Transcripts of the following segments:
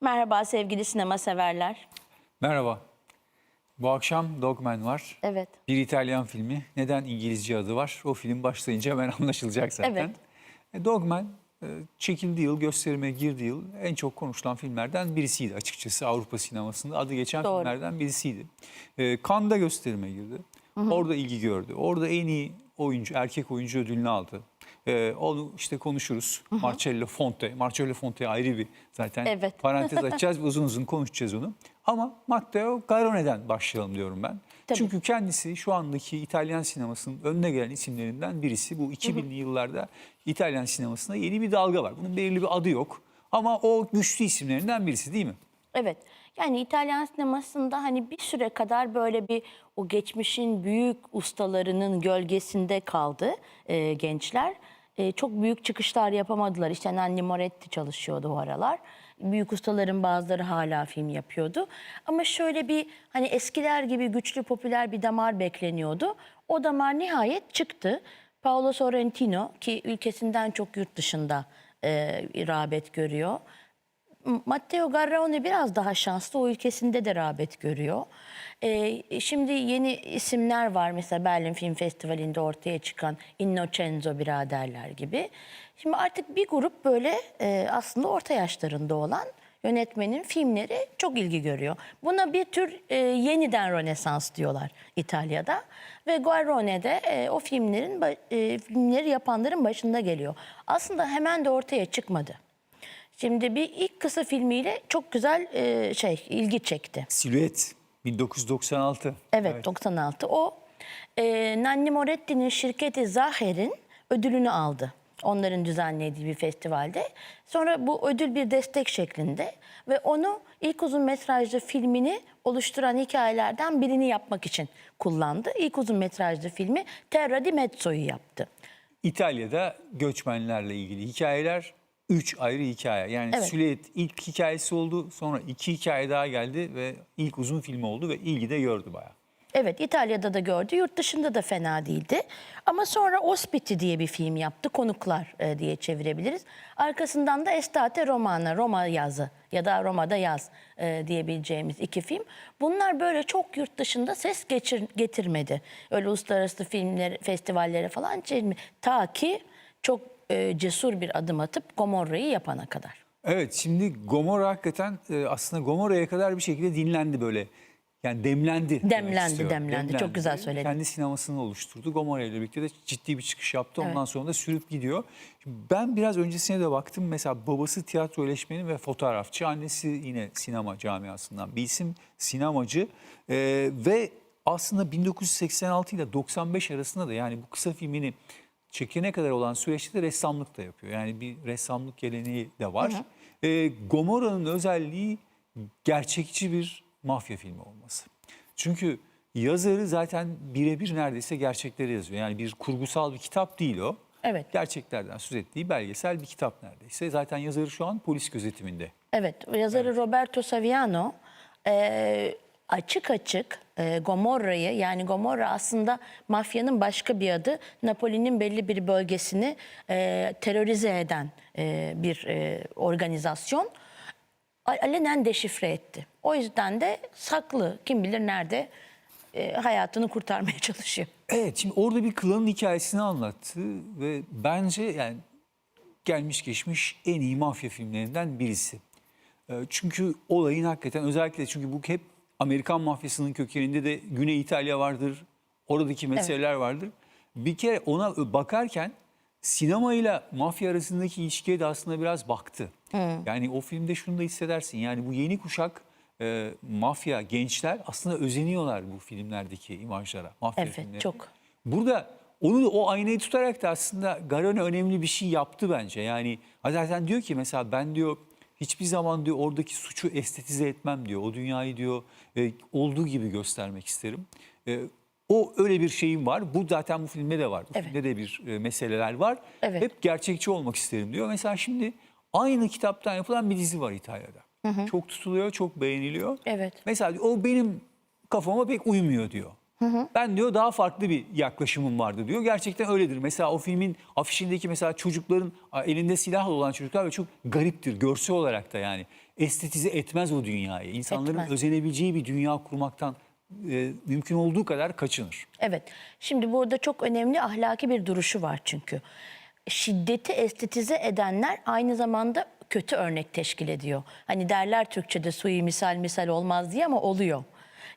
Merhaba sevgili sinema severler. Merhaba. Bu akşam Dogman var. Evet. Bir İtalyan filmi. Neden İngilizce adı var? O film başlayınca hemen anlaşılacak zaten. Evet. E, Dogman çekildiği yıl, gösterime girdiği yıl en çok konuşulan filmlerden birisiydi açıkçası Avrupa sinemasında. Adı geçen Doğru. filmlerden birisiydi. E, Cannes'da gösterime girdi. Orada ilgi gördü. Orada en iyi oyuncu, erkek oyuncu ödülünü aldı. E, onu işte konuşuruz. Marcello Fonte. Marcello Fonte ayrı bir zaten Evet. parantez açacağız uzun uzun konuşacağız onu. Ama Matteo Garone'den başlayalım diyorum ben. Tabii. Çünkü kendisi şu andaki İtalyan sinemasının önüne gelen isimlerinden birisi. Bu 2000'li yıllarda İtalyan sinemasında yeni bir dalga var. Bunun belirli bir adı yok. Ama o güçlü isimlerinden birisi değil mi? Evet. Yani İtalyan sinemasında hani bir süre kadar böyle bir o geçmişin büyük ustalarının gölgesinde kaldı e, gençler. E, çok büyük çıkışlar yapamadılar. İşte Nanni Moretti çalışıyordu o aralar. Büyük ustaların bazıları hala film yapıyordu. Ama şöyle bir hani eskiler gibi güçlü popüler bir damar bekleniyordu. O damar nihayet çıktı. Paolo Sorrentino ki ülkesinden çok yurt dışında e, rağbet görüyor. Matteo Garrone biraz daha şanslı. O ülkesinde de rağbet görüyor. Ee, şimdi yeni isimler var. Mesela Berlin Film Festivali'nde ortaya çıkan Innocenzo biraderler gibi. Şimdi artık bir grup böyle e, aslında orta yaşlarında olan yönetmenin filmleri çok ilgi görüyor. Buna bir tür e, yeniden Rönesans diyorlar İtalya'da. Ve Guarone de e, o filmlerin e, filmleri yapanların başında geliyor. Aslında hemen de ortaya çıkmadı. Şimdi bir ilk kısa filmiyle çok güzel e, şey ilgi çekti. Silüet 1996. Evet, 96. O e, Nanni Moretti'nin şirketi Zaher'in ödülünü aldı. Onların düzenlediği bir festivalde. Sonra bu ödül bir destek şeklinde ve onu ilk uzun metrajlı filmini oluşturan hikayelerden birini yapmak için kullandı. İlk uzun metrajlı filmi Terra di Mezzo'yu yaptı. İtalya'da göçmenlerle ilgili hikayeler üç ayrı hikaye. Yani Evet. Silüet ilk hikayesi oldu. Sonra iki hikaye daha geldi ve ilk uzun film oldu ve ilgi de gördü bayağı. Evet İtalya'da da gördü, yurt dışında da fena değildi. Ama sonra Ospiti diye bir film yaptı, Konuklar e, diye çevirebiliriz. Arkasından da Estate Romana, Roma yazı ya da Roma'da yaz e, diyebileceğimiz iki film. Bunlar böyle çok yurt dışında ses geçir, getirmedi. Öyle uluslararası filmler, festivallere falan çevirmedi. Ta ki çok e, cesur bir adım atıp Gomorra'yı yapana kadar. Evet şimdi Gomorra hakikaten e, aslında Gomorra'ya kadar bir şekilde dinlendi böyle. Yani demlendi. Demlendi, istiyorum. demlendi. Çok güzel söyledin. Kendi sinemasını oluşturdu. Gomorra ile birlikte de ciddi bir çıkış yaptı. Ondan sonra da sürüp gidiyor. Ben biraz öncesine de baktım. Mesela babası tiyatro eleşmeni ve fotoğrafçı. Annesi yine sinema camiasından bir isim. Sinemacı. E, ve aslında 1986 ile 95 arasında da yani bu kısa filmini çekene kadar olan süreçte de ressamlık da yapıyor. Yani bir ressamlık geleneği de var. E, Gomorra'nın özelliği gerçekçi bir mafya filmi olması. Çünkü yazarı zaten birebir neredeyse gerçekleri yazıyor. Yani bir kurgusal bir kitap değil o. Evet. Gerçeklerden söz ettiği belgesel bir kitap neredeyse. Zaten yazarı şu an polis gözetiminde. Evet, yazarı Roberto Saviano e, açık açık e, Gomorra'yı yani Gomorra aslında mafyanın başka bir adı. Napoli'nin belli bir bölgesini e, terörize eden e, bir e, organizasyon alenen deşifre etti. O yüzden de saklı kim bilir nerede e, hayatını kurtarmaya çalışıyor. Evet şimdi orada bir klanın hikayesini anlattı ve bence yani gelmiş geçmiş en iyi mafya filmlerinden birisi. Ee, Çünkü olayın hakikaten özellikle çünkü bu hep Amerikan mafyasının kökeninde de Güney İtalya vardır. Oradaki meseleler vardır. Bir kere ona bakarken sinemayla mafya arasındaki ilişkiye de aslında biraz baktı. Yani o filmde şunu da hissedersin. Yani bu yeni kuşak e, mafya gençler aslında özeniyorlar bu filmlerdeki imajlara. Mafya Evet, filmlerine. çok. Burada onu o aynayı tutarak da aslında Garone önemli bir şey yaptı bence. Yani zaten diyor ki mesela ben diyor hiçbir zaman diyor oradaki suçu estetize etmem diyor. O dünyayı diyor e, olduğu gibi göstermek isterim. E, o öyle bir şeyim var. Bu zaten bu filmde de var. Bu Evet. filmde de bir e, meseleler var. Evet. Hep gerçekçi olmak isterim diyor. Mesela şimdi aynı kitaptan yapılan bir dizi var İtalya'da. Çok tutuluyor, çok beğeniliyor. Evet. Mesela diyor, o benim kafama pek uymuyor diyor. Ben diyor daha farklı bir yaklaşımım vardı diyor. Gerçekten öyledir. Mesela o filmin afişindeki mesela çocukların elinde silah olan çocuklar ve çok gariptir görsel olarak da yani. Estetize etmez o dünyayı. İnsanların Etmez. özenebileceği bir dünya kurmaktan e, mümkün olduğu kadar kaçınır. Evet. Şimdi burada çok önemli ahlaki bir duruşu var çünkü. Şiddeti estetize edenler aynı zamanda kötü örnek teşkil ediyor. Hani derler Türkçe'de suyu misal misal olmaz diye ama oluyor.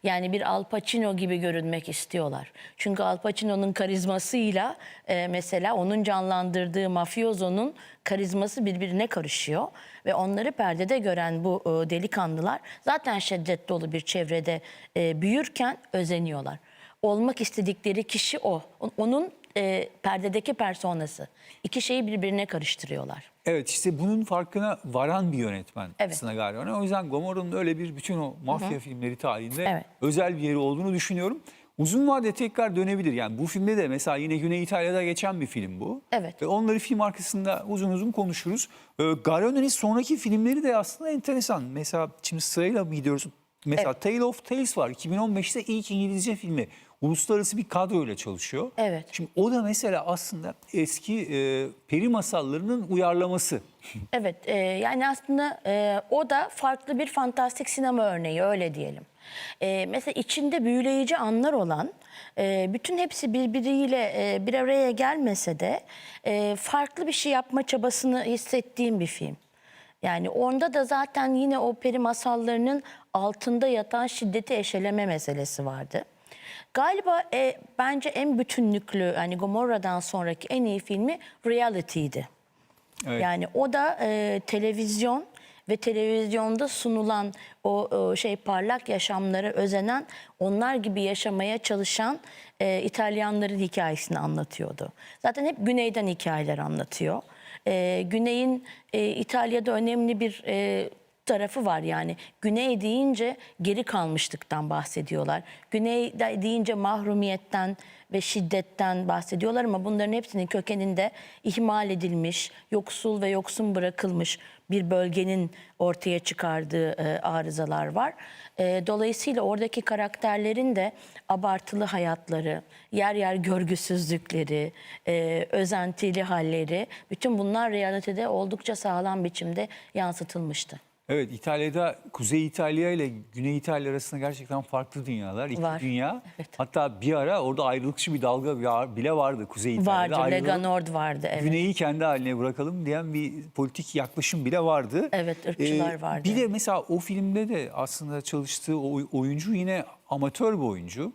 Yani bir Al Pacino gibi görünmek istiyorlar. Çünkü Al Pacino'nun karizmasıyla e, mesela onun canlandırdığı mafyozonun karizması birbirine karışıyor. Ve onları perdede gören bu e, delikanlılar zaten şiddet dolu bir çevrede e, büyürken özeniyorlar olmak istedikleri kişi o. Onun e, perdedeki personası. İki şeyi birbirine karıştırıyorlar. Evet işte bunun farkına varan bir yönetmen Evet. aslında galiba. O yüzden Gomorra'nın öyle bir bütün o mafya filmleri tarihinde Evet. özel bir yeri olduğunu düşünüyorum. Uzun vade tekrar dönebilir. Yani bu filmde de mesela yine Güney İtalya'da geçen bir film bu. Evet. Ve onları film arkasında uzun uzun konuşuruz. Ee, Garione'nin sonraki filmleri de aslında enteresan. Mesela şimdi sırayla mı gidiyoruz? Mesela Tale of Tales var. 2015'te ilk İngilizce filmi. Uluslararası bir kadroyla çalışıyor. Evet. Şimdi o da mesela aslında eski e, peri masallarının uyarlaması. Evet e, yani aslında e, o da farklı bir fantastik sinema örneği öyle diyelim. E, mesela içinde büyüleyici anlar olan e, bütün hepsi birbiriyle e, bir araya gelmese de e, farklı bir şey yapma çabasını hissettiğim bir film. Yani onda da zaten yine o peri masallarının altında yatan şiddeti eşeleme meselesi vardı. Galiba e, bence en bütünlüklü hani Gomorra'dan sonraki en iyi filmi Reality'ydi. Evet. Yani o da e, televizyon ve televizyonda sunulan o, o şey parlak yaşamlara özenen, onlar gibi yaşamaya çalışan e, İtalyanların hikayesini anlatıyordu. Zaten hep güneyden hikayeler anlatıyor. E, Güney'in e, İtalya'da önemli bir e, tarafı var yani. Güney deyince geri kalmışlıktan bahsediyorlar. Güney de- deyince mahrumiyetten ve şiddetten bahsediyorlar ama bunların hepsinin kökeninde ihmal edilmiş, yoksul ve yoksun bırakılmış bir bölgenin ortaya çıkardığı e, arızalar var. E, dolayısıyla oradaki karakterlerin de abartılı hayatları, yer yer görgüsüzlükleri, e, özentili halleri, bütün bunlar realitede oldukça sağlam biçimde yansıtılmıştı. Evet İtalya'da Kuzey İtalya ile Güney İtalya arasında gerçekten farklı dünyalar. İki Var. dünya. Evet. Hatta bir ara orada ayrılıkçı bir dalga bile vardı Kuzey İtalya'da. Vardı, Lega Nord vardı. Evet. Güneyi kendi haline bırakalım diyen bir politik yaklaşım bile vardı. Ee, Evet, ırkçılar vardı. Bir de mesela o filmde de aslında çalıştığı oyuncu yine amatör bir oyuncu.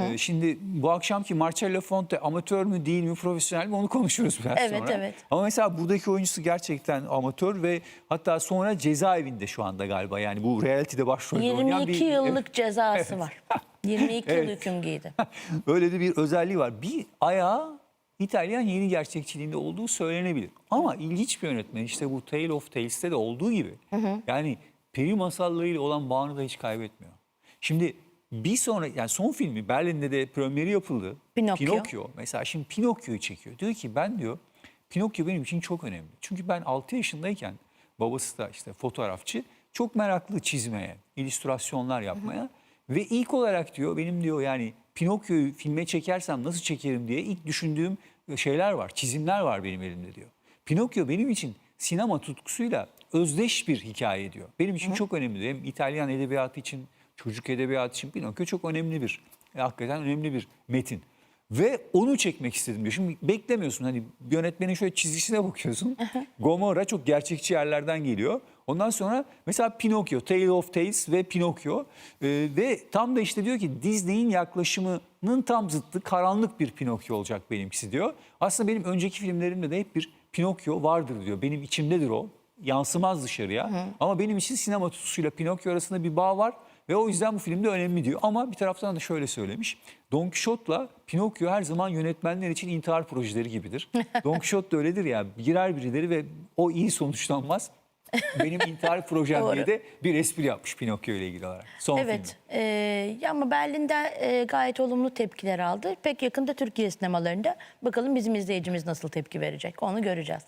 Ee, Şimdi bu akşamki Marcello Fonte amatör mü değil mi profesyonel mi onu konuşuruz biraz Evet, sonra. evet. Ama mesela buradaki oyuncusu gerçekten amatör ve hatta sonra cezaevinde şu anda galiba. Yani bu reality'de başrolde oynayan 22 bir... yıllık cezası var. 22 yıl Evet. hüküm giydi. Öyle de bir özelliği var. Bir ayağı İtalyan yeni gerçekçiliğinde olduğu söylenebilir. Ama ilginç bir yönetmen işte bu Tale of Tales'te de olduğu gibi. Yani peri masallarıyla olan bağını da hiç kaybetmiyor. Şimdi bir sonra yani son filmi Berlin'de de premieri yapıldı. Pinokyo. Mesela şimdi Pinokyo'yu çekiyor. Diyor ki ben diyor Pinokyo benim için çok önemli. Çünkü ben 6 yaşındayken babası da işte fotoğrafçı çok meraklı çizmeye, illüstrasyonlar yapmaya. Ve ilk olarak diyor benim diyor yani Pinokyo'yu filme çekersem nasıl çekerim diye ilk düşündüğüm şeyler var, çizimler var benim elimde diyor. Pinokyo benim için sinema tutkusuyla özdeş bir hikaye diyor. Benim için çok önemli diyor. Hem İtalyan edebiyatı için, çocuk edebiyatı için Pinokyo çok önemli bir, e, hakikaten önemli bir metin. Ve onu çekmek istedim diyor. Şimdi beklemiyorsun hani yönetmenin şöyle çizgisine bakıyorsun. Gomorra çok gerçekçi yerlerden geliyor. Ondan sonra mesela Pinokyo, Tale of Tales ve Pinokyo. Ee, ve tam da işte diyor ki Disney'in yaklaşımının tam zıttı karanlık bir Pinokyo olacak benimkisi diyor. Aslında benim önceki filmlerimde de hep bir Pinokyo vardır diyor. Benim içimdedir o. Yansımaz dışarıya. Ama benim için sinema tutkusuyla Pinokyo arasında bir bağ var. Ve o yüzden bu filmde önemli diyor. Ama bir taraftan da şöyle söylemiş. Don Quixote'la Pinokyo her zaman yönetmenler için intihar projeleri gibidir. Don Quixote da öyledir ya. Girer birileri ve o iyi sonuçlanmaz. Benim intihar projem diye de bir espri yapmış Pinokyo ile ilgili olarak. Son Evet. filmi. e, ama Berlin'de e, gayet olumlu tepkiler aldı. Pek yakında Türkiye sinemalarında bakalım bizim izleyicimiz nasıl tepki verecek onu göreceğiz.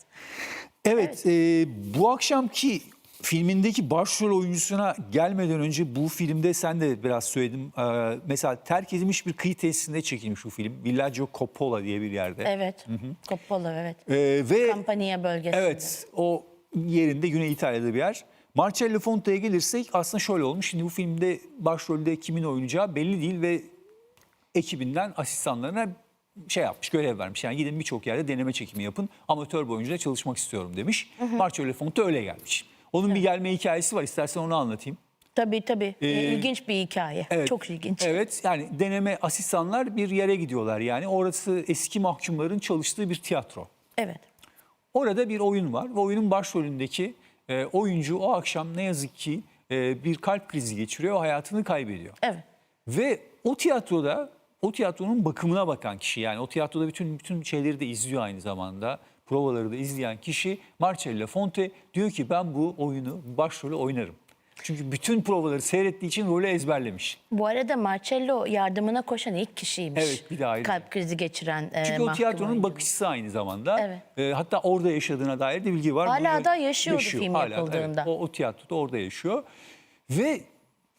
Evet, e, bu akşamki filmindeki başrol oyuncusuna gelmeden önce bu filmde sen de biraz söyledin. E, mesela terk edilmiş bir kıyı tesisinde çekilmiş bu film. Villaggio Coppola diye bir yerde. Evet. Coppola evet. E, ve Campania bölgesinde. Evet, o yerinde Güney İtalya'da bir yer. Marcello Fonte'ye gelirsek aslında şöyle olmuş. Şimdi bu filmde başrolde kimin oynayacağı belli değil ve ekibinden asistanlarına şey yapmış, görev vermiş. Yani gidin birçok yerde deneme çekimi yapın. Amatör bir oyuncuyla çalışmak istiyorum demiş. Marcello Fonte öyle gelmiş. Onun bir gelme hikayesi var. İstersen onu anlatayım. Tabii tabii. Ee, İlginç bir hikaye. Evet. Çok ilginç. Evet yani deneme asistanlar bir yere gidiyorlar yani. Orası eski mahkumların çalıştığı bir tiyatro. Evet. Orada bir oyun var ve oyunun başrolündeki e, oyuncu o akşam ne yazık ki e, bir kalp krizi geçiriyor, hayatını kaybediyor. Evet. Ve o tiyatroda o tiyatronun bakımına bakan kişi yani o tiyatroda bütün bütün şeyleri de izliyor aynı zamanda. Provaları da izleyen kişi Marcello Fonte diyor ki ben bu oyunu başrolü oynarım. Çünkü bütün provaları seyrettiği için rolü ezberlemiş. Bu arada Marcello yardımına koşan ilk kişiymiş. Evet, bir de ayrı. Kalp krizi geçiren e, Çünkü o tiyatronun oyuncu. bakışçısı aynı zamanda. Evet. E, hatta orada yaşadığına dair de bilgi var. Hala Bunu da yaşıyordu film Hala da, yapıldığında. evet. o, o tiyatroda orada yaşıyor. Ve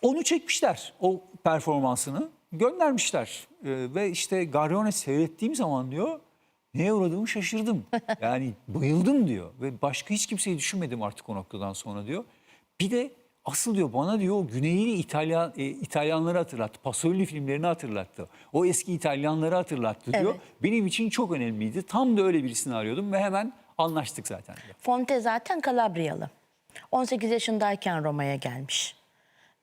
onu çekmişler o performansını göndermişler. E, ve işte Garione seyrettiğim zaman diyor neye uğradığımı şaşırdım. Yani bayıldım diyor. Ve başka hiç kimseyi düşünmedim artık o noktadan sonra diyor. Bir de asıl diyor bana diyor o Güneyli İtalyan e, İtalyanları hatırlattı. Pasolini filmlerini hatırlattı. O eski İtalyanları hatırlattı diyor. Evet. Benim için çok önemliydi. Tam da öyle birisini arıyordum ve hemen anlaştık zaten. diyor. Fonte zaten Kalabriyalı. 18 yaşındayken Roma'ya gelmiş.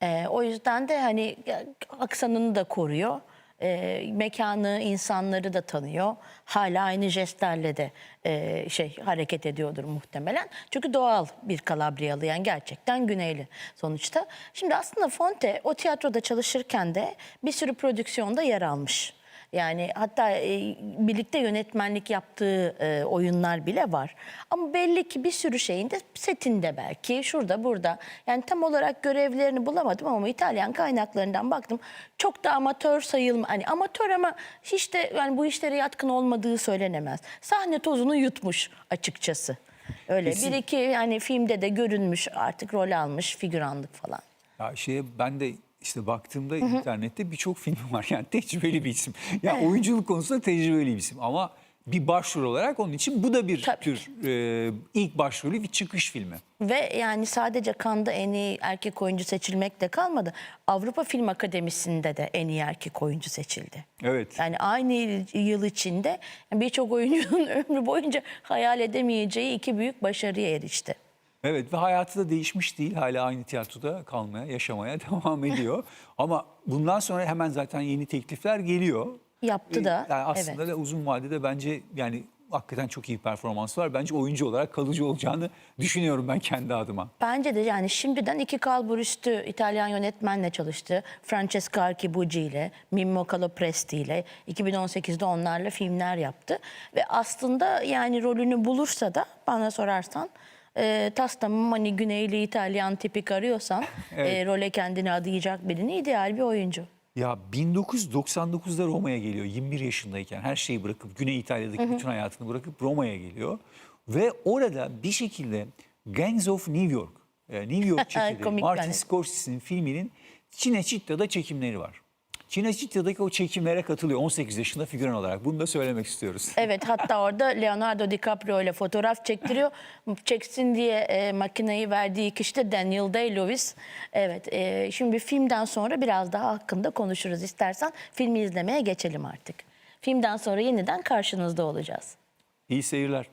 Ee, o yüzden de hani e, aksanını da koruyor. Ee, mekanı, insanları da tanıyor. Hala aynı jestlerle de e, şey hareket ediyordur muhtemelen. Çünkü doğal bir Kalabriyalı yani gerçekten güneyli sonuçta. Şimdi aslında Fonte o tiyatroda çalışırken de bir sürü prodüksiyonda yer almış. Yani hatta e, birlikte yönetmenlik yaptığı e, oyunlar bile var. Ama belli ki bir sürü şeyin de setinde belki şurada burada. Yani tam olarak görevlerini bulamadım ama İtalyan kaynaklarından baktım. Çok da amatör sayılma. Hani amatör ama hiç de yani bu işlere yatkın olmadığı söylenemez. Sahne tozunu yutmuş açıkçası. Öyle Kesin. bir iki yani filmde de görünmüş artık rol almış figüranlık falan. Ya şeye ben de işte baktığımda internette birçok film var. Yani tecrübeli bir isim. Ya oyunculuk konusunda tecrübeli bir isim ama bir başrol olarak onun için bu da bir Tabii tür e, ilk başrolü bir çıkış filmi. Ve yani sadece Cannes'da en iyi erkek oyuncu seçilmekle kalmadı. Avrupa Film Akademisi'nde de en iyi erkek oyuncu seçildi. Evet. Yani aynı yıl içinde birçok oyuncunun ömrü boyunca hayal edemeyeceği iki büyük başarıya erişti. Evet ve hayatı da değişmiş değil. Hala aynı tiyatroda kalmaya, yaşamaya devam ediyor. Ama bundan sonra hemen zaten yeni teklifler geliyor. Yaptı Ee, da, Yani aslında evet. da uzun vadede bence yani hakikaten çok iyi performans var. Bence oyuncu olarak kalıcı olacağını düşünüyorum ben kendi adıma. Bence de yani şimdiden iki kalbur üstü İtalyan yönetmenle çalıştı. Francesca Archibugi ile, Mimmo Calopresti ile 2018'de onlarla filmler yaptı. Ve aslında yani rolünü bulursa da bana sorarsan e, tas tamam hani Güneyli İtalyan tipik arıyorsan e, role kendini adayacak birini ideal bir oyuncu. Ya 1999'da Roma'ya geliyor 21 yaşındayken her şeyi bırakıp Güney İtalya'daki bütün hayatını bırakıp Roma'ya geliyor. Ve orada bir şekilde Gangs of New York, e, New York çekildi. Komik Martin. Scorsese'nin filminin Cinecitta'da çekimleri var. Cinecitta'daki o çekimlere katılıyor 18 yaşında figüran olarak. Bunu da söylemek istiyoruz. Evet hatta orada Leonardo DiCaprio ile fotoğraf çektiriyor. Çeksin diye e, makineyi verdiği kişi de Daniel Day-Lewis. Evet e, şimdi filmden sonra biraz daha hakkında konuşuruz istersen. Filmi izlemeye geçelim artık. Filmden sonra yeniden karşınızda olacağız. İyi seyirler.